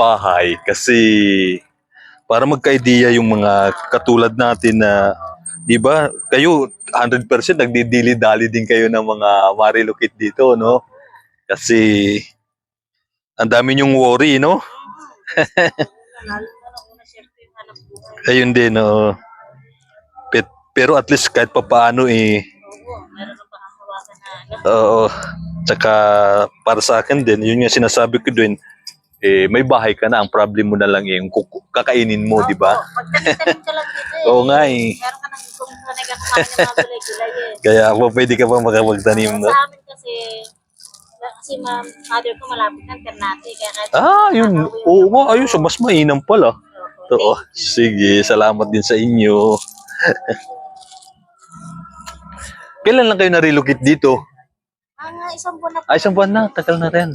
bahay kasi para magka-idea yung mga katulad natin na, di ba, kayo 100% nagdidili-dali din kayo ng mga marilocate dito, no? Kasi ang dami yung worry, no? Yung. Ayun din, no? Pet- pero at least kahit papaano eh, Oo. Oo. Tsaka para sa akin din, yun nga sinasabi ko din, eh, may bahay ka na, ang problem mo na lang yung kuku- kakainin mo, di ba? Eh. Oo nga eh. Meron ka nang kung na nagkakain ng mga gulay-gulay eh. Kaya ako pwede ka pa makapagtanim, no? Sa amin kasi, kasi ma'am, mother ko malapit ng Ternate. Kaya kahit Ah, yun. Oo nga, ayun, so mas mainam pala. Oo. Sige, salamat din sa inyo. Kailan lang kayo na-relocate dito? Ah, isang buwan na. Ay, isang buwan na, tagal na rin.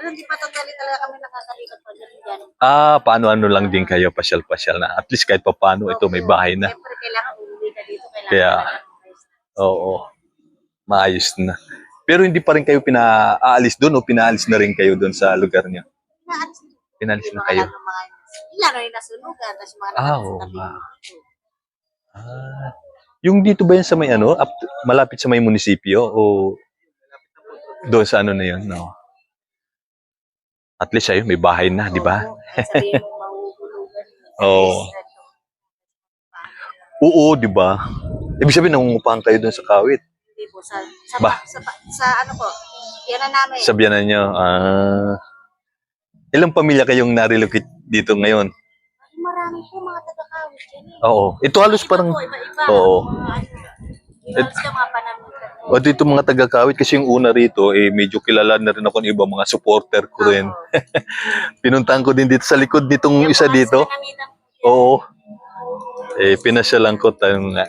Pero hindi pa totally talaga kami nakakalipat pa dyan. Ah, paano-ano lang din kayo, pasyal-pasyal na. At least kahit pa paano, ito may bahay na. Siyempre, kailangan umuwi ka dito. Kailangan Kaya. Oo. Maayos na. Pero hindi pa rin kayo pinaalis doon o pinaalis na rin kayo doon sa lugar niyo? Inaalis na. Pinaalis na kayo? ilan na yung nasunugan. Tapos mga Ah, oo nga. Ah. Yung dito ba yan sa may ano, up, malapit sa may munisipyo o doon sa ano na yun? No. At least ayun, may bahay na, di ba? Oo. Oo. Di ba? Ibig sabihin, nangungupahan kayo doon sa kawit. Hindi po. Sa, sa, Ba? sa, sa, ano po, yan na namin. Sabihan na nyo, ah, ilang pamilya kayong na-relocate dito ngayon? Ay, marami po mga taga-kawit yan eh. Oo. Ito halos Iba parang, po, iba-iba. Oo. Mga ano, ka mga panamitan po. O dito mga taga-kawit kasi yung una rito, eh, medyo kilala na rin ako ng iba mga supporter ko rin. Pinuntahan ko din dito sa likod nitong Yung isa dito. Oo. Eh, pinasyalan ko tayo nga.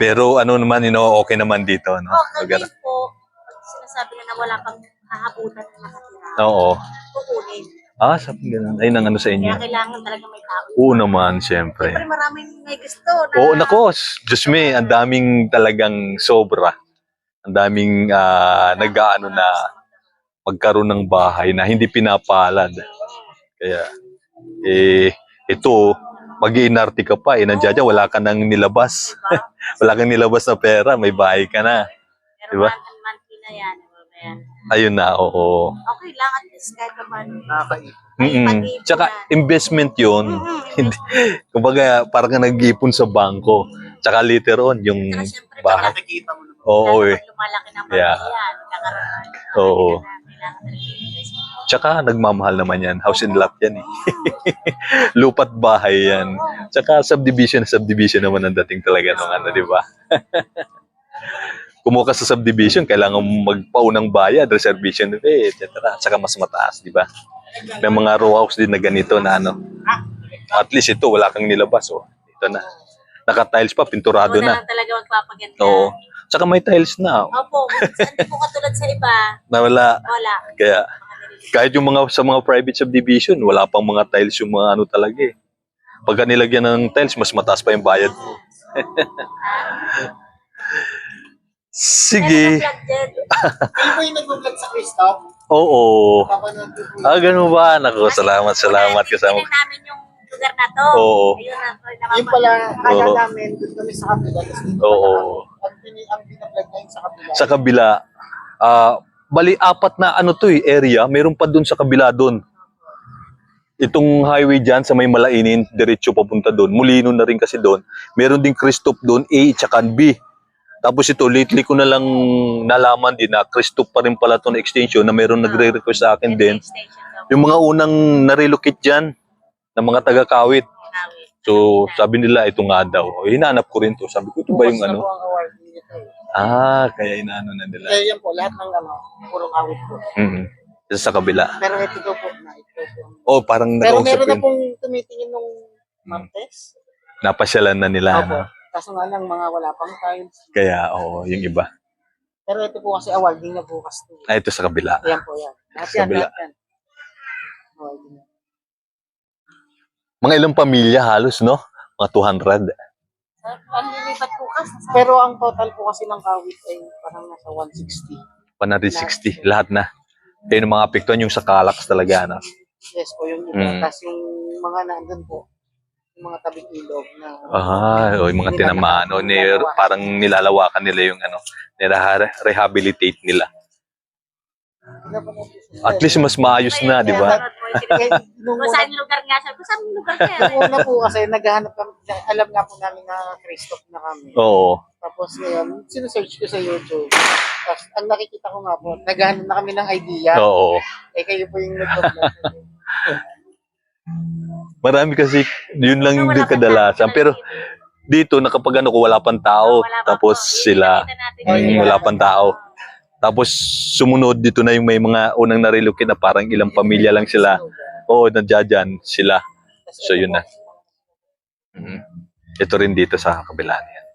Pero ano naman, you know, okay naman dito, no? Oh, kami po, sinasabi na na wala pang hahabutan na nakatira, Oo. kukunin. Ah, sabi ganun. Ayun ang ano sa inyo. Kaya kailangan talaga may tao. Oo naman, siyempre. Siyempre maraming may gusto na Oo, nako, Diyos me, ang daming talagang sobra. Ang daming ah, nag-aano na magkaroon ng bahay na hindi pinapalad. Kaya, eh, ito, mag iinarte ka pa, eh, nandiyan dyan, wala ka nang nilabas. wala kang nilabas na pera, may bahay ka na. Pero diba? monthly na yan. Ayan. Ayun na, oo. Okay lang at least kahit pa paano. Mm-mm. pag-iipunan. Tsaka, investment yun. Hindi, kumbaga, parang nag-ipon sa bangko. Tsaka later on, yung Tsaka syempre, bahay. pag Oo, eh. lumalaki ng Yeah. pamilya, nagkakaroon. Oo. Kailangan talaga i-invest. Tsaka nagmamahal naman yan. House and lot yan eh. Lupat bahay yan. Tsaka subdivision, subdivision naman ang dating talaga ng ano, di ba? Kumuha ka sa subdivision, kailangan mo magpaunang bayad, reservation fee, etc. Tsaka mas mataas, di ba? May mga row house din na ganito na ano. At least ito, wala kang nilabas. Oh. Ito na. Naka-tiles pa, pinturado Ikaw na na. lang talaga magpapaganda. Oo. Tsaka may tiles na. oh. Opo, minsan hindi po katulad sa iba, Na wala. wala. Kaya, kahit yung mga sa mga private subdivision, wala pang mga tiles yung mga ano talaga eh. Pagka nilagyan ng tiles, mas mataas pa yung bayad mo. Sige. Kayo ba yung nag-vlog sa Christoph? Oo. Papanood ko po. Ah, ganun ba? Naku, salamat, salamat kasama. Tingnan namin yung lugar na to. Oo. Ayun na, Yung pala, kaya Oo. namin, doon kami sa kabila. Tapos dito Oo. pala ang, ang, pini- ang binablog na yun sa kabila. Sa kabila, ah, bali apat na ano to eh, area, meron pa dun sa kabila dun. Itong highway dyan sa may Malainin, diretso papunta doon. Mulino na rin kasi doon. Meron din Christoph doon, A tsaka B. Tapos ito, lately ko na lang nalaman din na Christoph pa rin pala itong extension na meron nagre-request sa akin din. Yung mga unang na-relocate dyan, ng mga taga-kawit. So, sabi nila, ito nga daw. Hinanap ko rin to. Sabi ko, ito ba yung ano? eh. Ah, kaya inaano na nila. Kaya yan po, lahat ng ano, purong awit po. Mm Sa kabila. Pero ito daw po, na ito po. Oh, parang Pero nakausap meron na pong tumitingin nung Martes. Napasyalan na nila. Opo. Ano? Kaso nga lang, mga wala pang times. Kaya, oo, yung iba. Pero ito po kasi awarding na bukas. to. Ah, ito sa kabila. Ayan po yan. Lahat Sa yan, kabila. lahat yan. Awarding na. Mga ilang pamilya halos, no? Mga 200. Ang lilipat bukas. Pero ang total po kasi ng kawit ay parang nasa 160. 160. Lahat na. Ayun ang mga apektuhan yung sa Calax talaga, no? Yes po, yung iba. Mm. Tapos yung mga nandun po, mga tabing ilog na Ah, o yung mga tinamaan, o ni, parang nilalawakan nila yung ano, nila-rehabilitate nila. At least mas maayos na, di ba? Nung Kung saan yung lugar nga siya, kung saan yung lugar niya. nung una po kasi naghahanap kami, alam nga po namin na Christoph na kami. Oo. Tapos ngayon, sinesearch ko sa YouTube. Tapos ang nakikita ko nga po, naghahanap na kami ng idea. Oo. Eh kayo po yung nag-vlog. Marami kasi, yun lang din pa kadalasan. Pero dito, na kapag ano ko, wala pang tao. Wala pa Tapos po. sila, mm, wala pang tao. Tapos sumunod dito na yung may mga unang narilocate na parang ilang pamilya lang sila. Oo, nandiyan sila. So, yun na. Mm. Ito rin dito sa kabila niyan.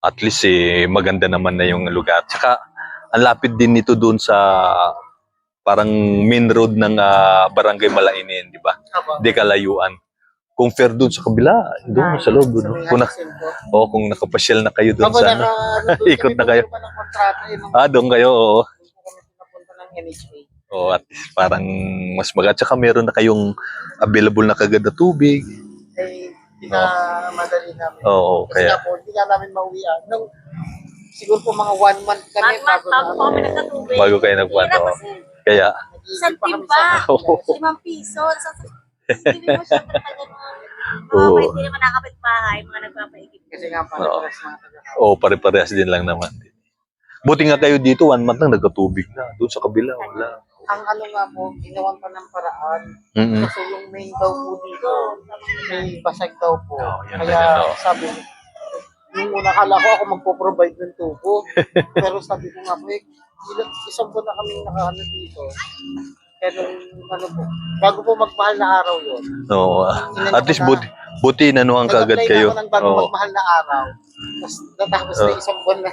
At least eh, maganda naman na yung lugar. Tsaka, ang lapit din nito doon sa parang main road ng ah, Barangay Malainin, di ba? Apo. Di kalayuan. Kung fair doon sa kabila, doon sa loob. Sa No? may Kung, na, oh, kung nakapasyal na kayo doon Apo, sa... ano. doon Ikot na kayo. ng kontrata, eh, nung Ah, doon kayo, oo. doon pinapunta ng NHA. Oh, at least parang mas maganda. Tsaka meron na kayong available na kagad na tubig. Eh, pinamadali namin. Oo, Kasi kaya. nga po, hindi nga namin mauwian. Nung, siguro po mga one month kami One month, bago bago po kami na. nagkatubig. Bago kayo nagwan, Hirap oo. kasi. Kaya, Isang timba. sa Oo. Limang piso. Sa, hindi mo siya naman. Oo. Mga hindi naman nakapit bahay, mga nagpapaigip. Kasi nga pa, Oo. paras mga taga. oh, pare-parehas din lang naman. Buti nga kayo dito, one month lang nagkatubig na. Doon sa kabila, wala. Ang ano nga po, ginawan pa ng paraan. Mm-mm. Kasi yung main daw po dito, may basag daw po. Oo, yun Kaya din, oo. sabi ko, nung una kala ko ako magpo-provide ng tubo. Pero sabi ko nga po, eh, ilang, isang buwan na kami nakaano dito. Pero ano po, bago po magmahal na araw yun. Oo. at least buti, buti nanuhan kagad Nag-apply na kayo. ako ng bago Oo. magmahal na araw. Tapos natapos na Oo. isang buwan na.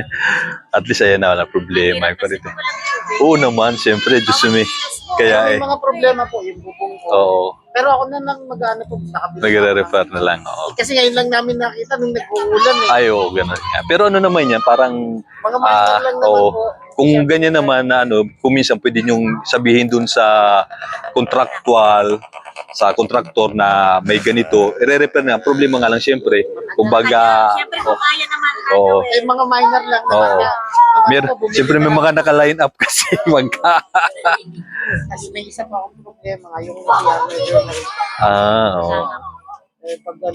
At least ayan na, wala problema. Hirap kasi Ito. walang tubig. Oo naman, siyempre, Diyos me. Kaya may eh, mga problema po, yung bubong ko. oo, Pero ako na lang mag-ano po, nakabili. nagre-refer na lang. Oo. Kasi ngayon lang namin nakita nung nag-uulan eh. Ay, oo, ganun nga. Pero ano naman yan, parang Mga minor Ah, lang naman oo. po. Kung ganyan naman na ano, kung minsan pwede niyong sabihin dun sa contractual, sa contractor na may ganito, i-refer na. Problema nga lang siyempre, kumbaga, Siyempre kung kaya naman. Oo. ano Eh, eh. mga minor lang naman Oo. na. mer siyempre may mga naka-line up kasi magka. Kasi may isa pa akong problema nga, yung PR medyo na rin. ah, oo. Eh, ano,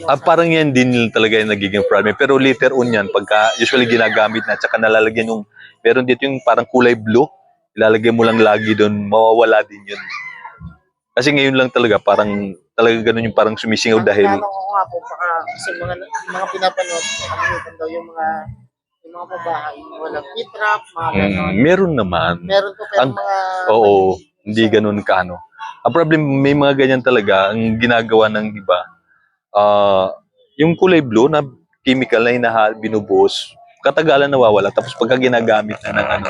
Ah, parang yan din talaga yung nagiging problem. Pero later on yan, pagka usually ginagamit na, tsaka nalalagyan yung, meron dito yung parang kulay blue, ilalagay mo lang lagi doon, mawawala din yun. Kasi ngayon lang talaga, parang talaga ganun yung parang sumisingaw ang dahil, tinanong ko nga po, baka kasi mga, mga pinapanood kami daw yung mga yung mga babae, walang e-trap, mga ganon. mm, meron naman. Meron po pero Ang- mga... Oo, hindi ganun kaano. Ang problem, may mga ganyan talaga, ang ginagawa ng iba, ah yung kulay blue na chemical na hinahal, binubuhos, katagalan nawawala. Tapos pagka ginagamit na ng ano,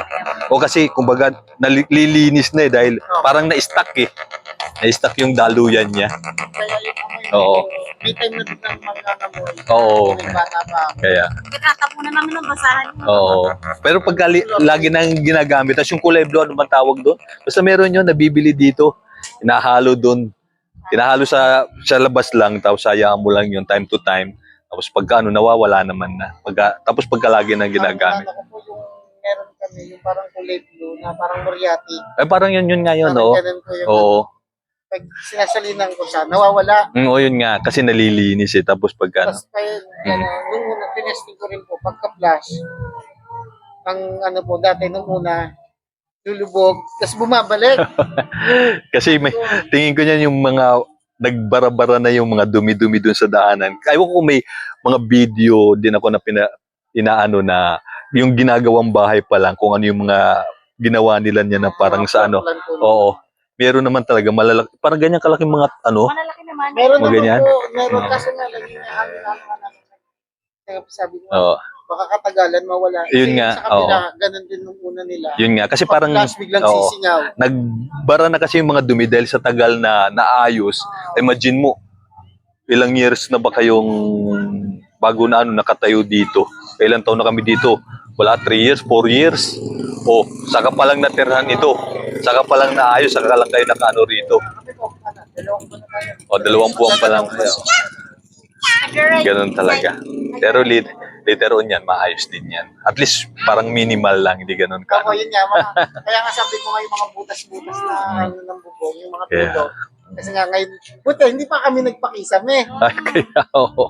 o kasi kumbaga nalilinis na eh dahil parang na-stuck eh. Na-stuck yung daluyan niya. Kaya yung Oo. may time na din ng mga namoy. Oo. May bata pa. Kaya, Nagtatapunan namin ng basahan. oo. Pero pagka li- lagi nang ginagamit, tapos yung kulay blue, ano man tawag doon? Basta meron yun, nabibili dito, inahalo doon. Inahalo sa sa labas lang, tapos hayaan mo lang yun time to time. Tapos pagka ano, nawawala naman na. Pagka, tapos pagka lagi nang ginagamit. Naalala ko po yung meron kami, yung parang kulay blue na parang moriati. Eh parang yun yun nga yun, Parang oo. ganun po yung Oo. pag sinasalinan ko siya, nawawala. Mm, oo, yun nga. Kasi nalilinis eh. Tapos pagka ano. Tapos kaya, ano, nung una, tinesting ko rin po, pagka-flash, ang ano po, dati nung una, lulubog, tapos bumabalik. Kasi may, tingin ko niyan yung mga nagbara-bara na yung mga dumi-dumi dun sa daanan. Ayaw ko may mga video din ako na pina, inaano na yung ginagawang bahay pa lang, kung ano yung mga ginawa nila niya na parang sa ano. Oo. Meron naman talaga malalaki. Parang ganyan kalaking mga ano. Malalaki naman. Meron Mga naman ganyan? po, meron kasi nga lang yung ano ano ano. Kaya sabi ko, Oo. Baka katagalan mawala. Yun Eh, nga, Sa kabila, ganun din nung una nila. Yun nga. Kasi parang Pag-flash, biglang oo. sisingaw. nagbara na kasi yung mga dumi dahil sa tagal na naayos. Imagine mo, ilang years na ba kayong bago na ano nakatayo dito? Ilang taon na kami dito? Wala, 3 years, 4 years. Oh, saka pa lang natirhan ito. Saka pa lang naayos, saka lang kayo nakaano rito. Kami po, ano, dalawang buwan na tayo. O, dalawang buwan pa lang. Ganun talaga. Pero lit, later on yan, maayos din yan. At least parang minimal lang, hindi ganun ka. Ako, yun nga, mga, kaya nga sabi ko nga yung mga butas-butas na ano ng bubong, yung mga Yeah. tulo. Kasi nga ngayon, buti, hindi pa kami nagpakisam eh. Ay, kaya, oo.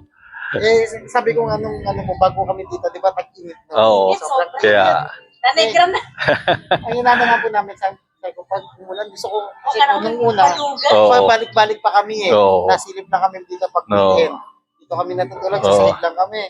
Eh, sabi ko nga nung ano mo, bago kami dito, di ba, tag-init na. Oo. Sobrang Kaya, Nanigram na. Ayun na nga po namin, sabi, sabi ko, pag umulan, gusto ko, kasi po nung una, Oo. pa- balik-balik pa kami eh. Oo. Nasilip na kami dito pag Oo. weekend. Dito kami natutulog, sa Oo. sahig lang kami.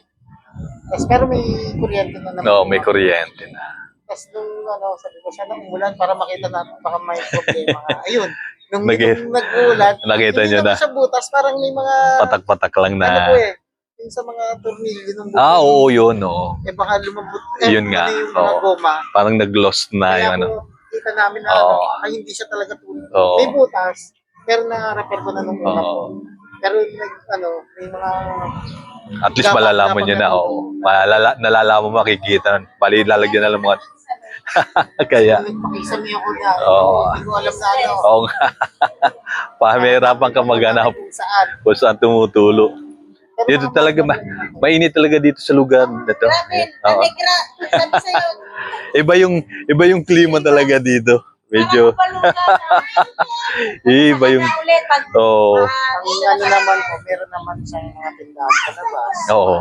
Tapos, pero may kuryente na naman. no, may kuryente na. Tapos nung ano, sabi ko siya nang umulan para makita natin baka may problema nga. Ayun. Nung, Nag- nung nag-uulan, Nakita niyo na. siya butas, parang may mga, Patak-patak lang ano po na. eh, yung sa mga tornilyo ng bubong. Ah, oo, yun, oo. Eh baka lumambot, eh, Yun nga, ano yung mga oo. goma. Parang nag-lost na Kaya yung ano. po, kita namin na Oo. ano, ay hindi siya talaga tulad. Oo. May butas, pero na-repair ko na nung una Oo. po. Pero nag, ano, may mga, At least malalaman nyo na, oo. Malala, nalalaman mo, makikita. Bali, lalagyan na lang mga... Kaya, niya ako na, Oo. hindi ko alam na ano. oo nga. Pahirapan ka maghanap Kung Saan. kung saan tumutulo. Pero Dito mga- talaga, ma mainit talaga dito sa lugar na to. Grabe, Oo. nanigra. Sabi sa'yo, Iba yung, iba yung klima talaga dito. Medyo, iba yung, oo. Ang ano naman po, meron naman siyang mga tindahan sa labas. Oo.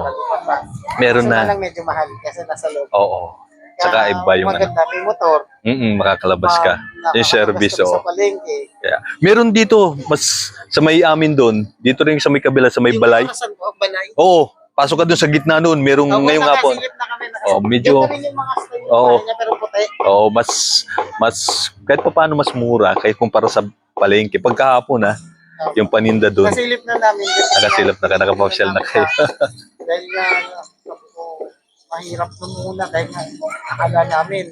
Meron na. lang medyo mahal kasi nasa loob. Oo. Saka iba yung ano. maganda, may motor. Mm makakalabas ka. ma- Yung service, oo. Sa palengke. Kaya, meron dito, mas sa may amin doon, dito rin sa may kabila, sa may balay. Oo, pasok ka doon sa gitna noon. Merong Oo, ngayong nakasilip na kami. Oo, medyo- Oo. puti. Oo, mas, mas, kahit pa paano mas mura, kahit kumpara sa palengke. Pagkahapon na, yung paninda doon, Nasilip na namin. nakasilip na ka, nakapasyal na kayo. dahil nga, ko, mahirap nung una dahil nga, akala namin,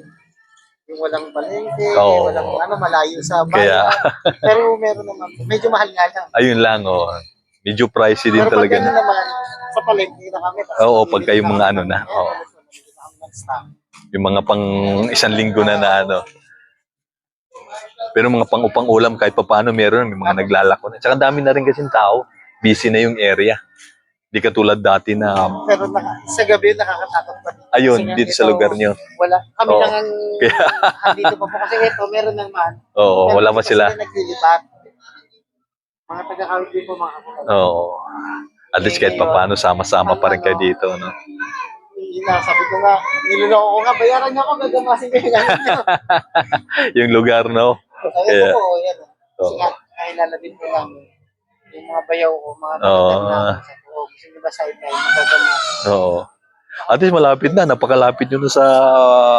yung walang palengke, Oo. walang ano, malayo sa bayan. Kaya, Pero meron naman, po. medyo mahal nga lang. ayun lang, oh. Medyo pricey din Pero talaga. gano'n naman, sa palengke na kami. Oo, pagka yung mga ano na, oo. Yung mga pang isang linggo na na ano. Pero mga pang upang ulam kahit pa paano meron, may mga naglalako na. Tsaka dami na rin kasing tao. Busy na yung area. Di katulad dati na, Pero naka, sa gabi nakakatakot pa ayun, Kasi nga dito sa lugar nyo. Wala, kami Oo. lang ang andito pa po. Kasi ito, meron naman. Oo, Pero wala hindi pa sila. naglilipat. Mga din po mga kapatid. Oo. At least kahit pa paano, sama-sama pa rin kayo dito, no? Sabi ko nga, niloloko ko nga, bayaran niyo ako, gagamasin ko yung gamit niyo. yung lugar, no? Sabi Kaya- ko po, yan. Kasi nga, nakilala din po namin. Yung mga bayaw ko, mga kapatid namin. Sabi ko, gusto niyo ba sideline, magagamas. Oo. At least malapit na, napakalapit nyo na sa,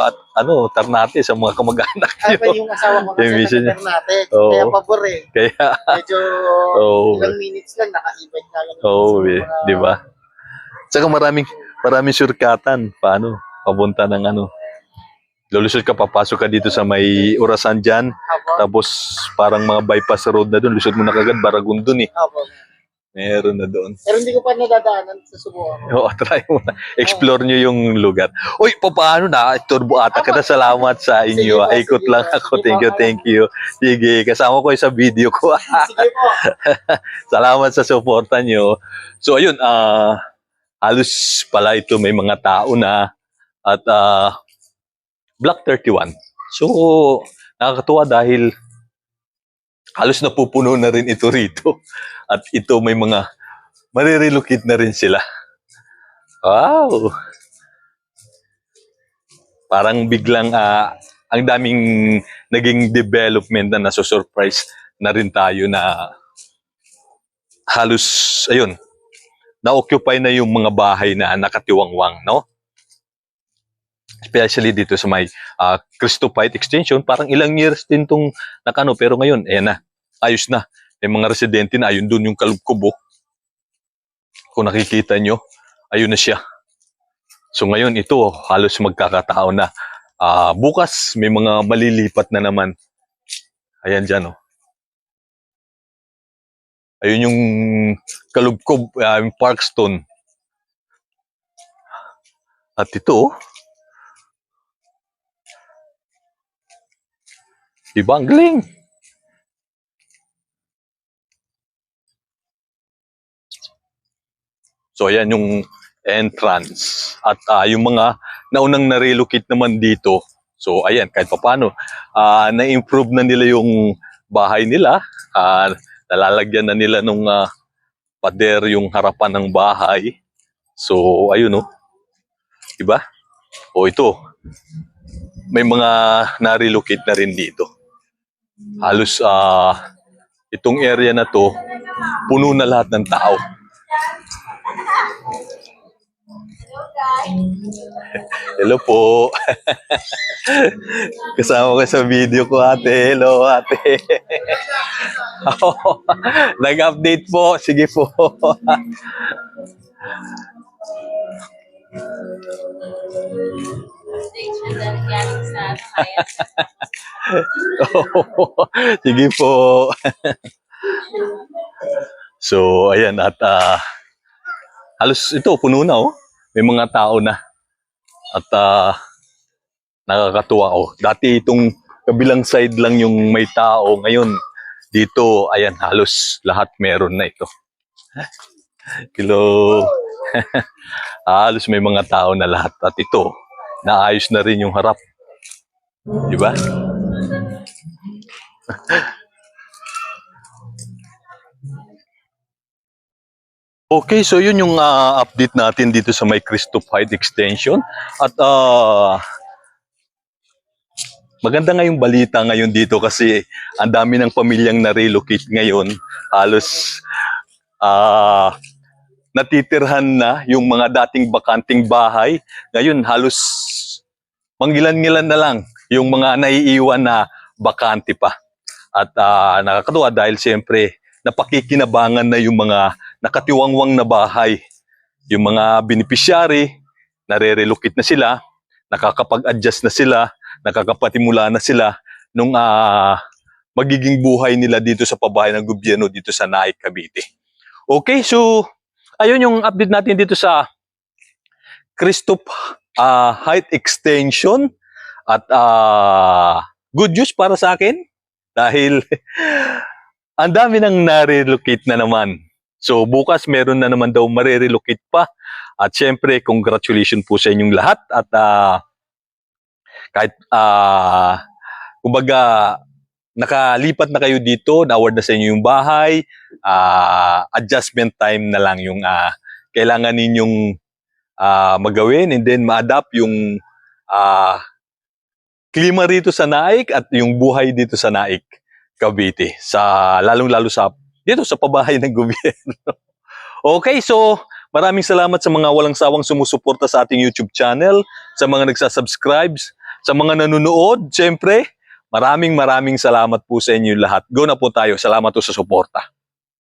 at, ano, Ternate, sa mga kamag-anak Ay, pa nyo. yung asawa Yung kasi niya. natin. Oo. Kaya pabor eh. Kaya, Medyo Oo. ilang minutes lang, naka-event na lang. Oo, Sa eh, mga- di ba? Saka maraming, maraming surkatan. Paano? Papunta ng ano. Lulusot ka, papasok ka dito sa may Orasan dyan. Apo. Tapos parang mga bypass road na doon. Lusot mo na kagad, Baragundon eh. Apo. Meron na doon. Pero hindi ko pa nadadaanan sa subukan. Oo, try mo na. Explore nyo yung lugar. Uy, paano na? Turbo ata kita. Salamat sa inyo. Sige po, Ikot sige lang po. ako. Sige Thank po, you, thank you. Sige, kasama ko yung sa video ko. Sige po. Salamat sa suporta nyo. So, ayun, ah halos pala ito may mga tao na at ah Block 31. So, nakakatuwa dahil halos napupuno na rin ito rito. At ito may mga marirelocate na rin sila. Wow! Parang biglang ah, ang daming naging development na nasusurprise na rin tayo na halos, ayun, na-occupy na yung mga bahay na nakatiwangwang, no? Especially dito sa may uh, Christopite Extension, parang ilang years din tong nakano, pero ngayon, ayan na, ayos na. May mga residente na, ayun dun yung kalubkubo. Kung nakikita nyo, ayun na siya. So ngayon, ito, halos magkakatao na. Ah, bukas, may mga malilipat na naman. Ayan dyan, oh. Ayun yung kalubkob, ah, yung Parkstone. At ito, oh, Diba? Ang galing. So, ayan yung entrance. At ah, yung mga naunang na-relocate naman dito. So, ayan, kahit papano, ah, na-improve na nila yung bahay nila. Ah, nalalagyan na nila nung ah, pader yung harapan ng bahay. So, ayun oh. Diba? O ito, may mga na-relocate na rin dito. Halos ah itong area na to, puno na lahat ng tao. Hello po. Kasama ko sa video ko ate. Hello ate. Nag-update po. Sige po. Sige po. so, ayan at ah, halos ito puno na oh. May mga tao na. At ah, nakakatuwa oh. Dati itong kabilang side lang yung may tao. Ngayon dito ayan halos lahat meron na ito. Hello. halos may mga tao na lahat at ito naayos na rin yung harap. Di ba? Okay, so yun yung ah, update natin dito sa may Christoph Extension. At ah, maganda nga yung balita ngayon dito kasi ang dami ng pamilyang na-relocate ngayon. Halos ah, natitirhan na yung mga dating bakanting bahay. Ngayon halos manggilan-ngilan na lang yung mga naiiwan na bakante pa. At ah, nakakatuwa dahil siyempre napakikinabangan na yung mga nakatiwangwang na bahay. Yung mga beneficiary, nare-relocate na sila, nakakapag-adjust na sila, nakakapatimula na sila nung ah, magiging buhay nila dito sa pabahay ng gobyerno dito sa Naik, Cavite. Okay, so ayun yung update natin dito sa Christoph ah, Height Extension at ah, good news para sa akin dahil ang dami nang nare-relocate na naman. So bukas meron na naman daw marirelocate pa. At syempre, congratulations po sa inyong lahat. At ah, kahit, ah, kumbaga, nakalipat na kayo dito, na-award na sa inyo yung bahay, ah, adjustment time na lang yung ah, kailangan ninyong ah, magawin and then ma-adapt yung ah, klima rito sa Naik at yung buhay dito sa Naik, Cavite. Sa, lalong-lalo sa dito sa pabahay ng gobyerno. Okay, so maraming salamat sa mga walang sawang sumusuporta sa ating YouTube channel, sa mga nagsasubscribe, sa mga nanonood, syempre, maraming maraming salamat po sa inyo lahat. Go na po tayo. Salamat po sa suporta.